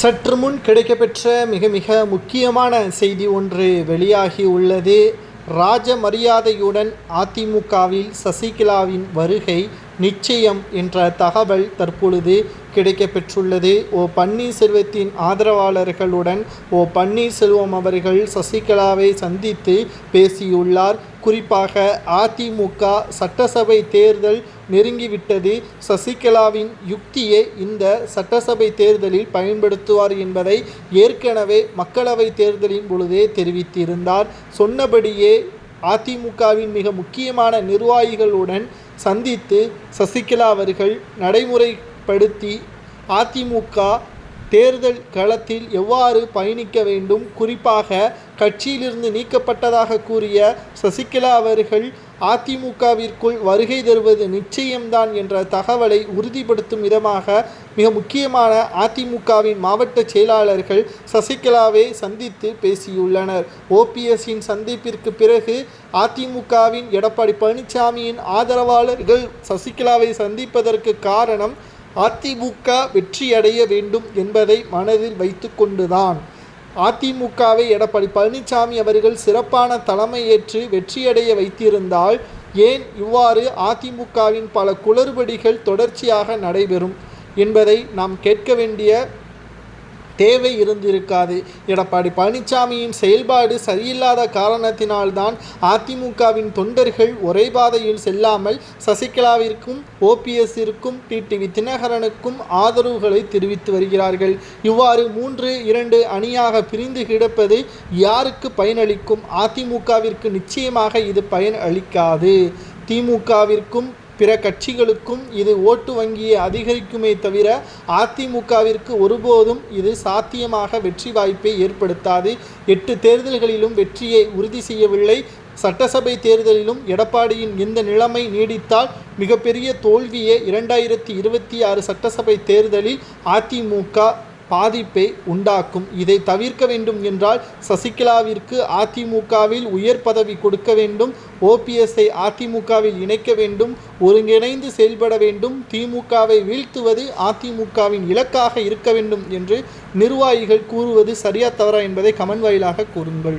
சற்று முன் கிடைக்கப்பெற்ற மிக மிக முக்கியமான செய்தி ஒன்று வெளியாகி உள்ளது. ராஜ மரியாதையுடன் அதிமுகவில் சசிகலாவின் வருகை நிச்சயம் என்ற தகவல் தற்பொழுது கிடைக்கப்பெற்றுள்ளது. ஓ பன்னீர்செல்வத்தின் ஆதரவாளர்களுடன் ஓ பன்னீர்செல்வம் அவர்கள் சசிகலாவை சந்தித்து பேசியுள்ளார். குறிப்பாக அதிமுக சட்டசபை தேர்தல் நெருங்கிவிட்டது. சசிகலாவின் யுக்தியை இந்த சட்டசபை தேர்தலில் பயன்படுத்துவார் என்பதை ஏற்கனவே மக்களவை தேர்தலின் பொழுதே தெரிவித்திருந்தார். சொன்னபடியே அதிமுகவின் மிக முக்கியமான நிர்வாகிகளுடன் சந்தித்து சசிகலா அவர்கள் நடைமுறைப்படுத்தி அதிமுக தேர்தல் களத்தில் எவ்வாறு பயணிக்க வேண்டும்? குறிப்பாக கட்சியிலிருந்து நீக்கப்பட்டதாக கூறிய சசிகலா அவர்கள் அதிமுகவிற்குள் வருகை தருவது நிச்சயம்தான் என்ற தகவலை உறுதிப்படுத்தும் விதமாக மிக முக்கியமான அதிமுகவின் மாவட்ட செயலாளர்கள் சசிகலாவை சந்தித்து பேசியுள்ளனர். ஓபிஎஸ்ஸின் சந்திப்பிற்கு பிறகு அதிமுகவின் எடப்பாடி பழனிசாமியின் ஆதரவாளர்கள் சசிகலாவை சந்திப்பதற்கு காரணம் அதிமுக வெற்றியடைய வேண்டும் என்பதை மனதில் வைத்துக்கொண்டுதான். அதிமுகவை எடப்பாடி பழனிசாமி அவர்கள் சிறப்பான தலைமையேற்று வெற்றியடைய வைத்திருந்தால் ஏன் இவ்வாறு அதிமுகவின் பல குளறுபடிகள் தொடர்ச்சியாக நடைபெறும் என்பதை நாம் கேட்க வேண்டிய தேவை இருந்திருக்காது. எடப்பாடி பழனிசாமியின் செயல்பாடு சரியில்லாத காரணத்தினால்தான் அதிமுகவின் தொண்டர்கள் ஒரே பாதையில் செல்லாமல் சசிகலாவிற்கும் ஓபிஎஸ்ஸிற்கும் டிடிவி தினகரனுக்கும் ஆதரவுகளை தெரிவித்து வருகிறார்கள். இவ்வாறு மூன்று இரண்டு அணியாக பிரிந்து கிடப்பது யாருக்கு பயனளிக்கும்? அதிமுகவிற்கு நிச்சயமாக இது பயன் அளிக்காது. திமுகவிற்கும் பிற கட்சிகளுக்கும் இது ஓட்டு வங்கியை அதிகரிக்குமே தவிர அதிமுகவிற்கு ஒருபோதும் இது சாத்தியமாக வெற்றி வாய்ப்பை ஏற்படுத்தாது. எட்டு தேர்தல்களிலும் வெற்றியை உறுதி செய்யவில்லை. சட்டசபை தேர்தலிலும் எடப்பாடியின் இந்த நிலைமை நீடித்தால் மிகப்பெரிய தோல்வியே இரண்டாயிரத்தி இருபத்தி ஆறு சட்டசபை தேர்தலில் அதிமுக பாதிப்பை உண்டாக்கும். இதை தவிர்க்க வேண்டும் என்றால் சசிகலாவிற்கு அதிமுகவில் உயர் பதவி கொடுக்க வேண்டும். ஓபிஎஸ்ஐ அதிமுகவில் இணைக்க வேண்டும். ஒருங்கிணைந்து செயல்பட வேண்டும். திமுகவை வீழ்த்துவது அதிமுகவின் இலக்காக இருக்க வேண்டும் என்று நிர்வாகிகள் கூறுவது சரியா தவறா என்பதை கமன் வாயிலாக கூறுங்கள்.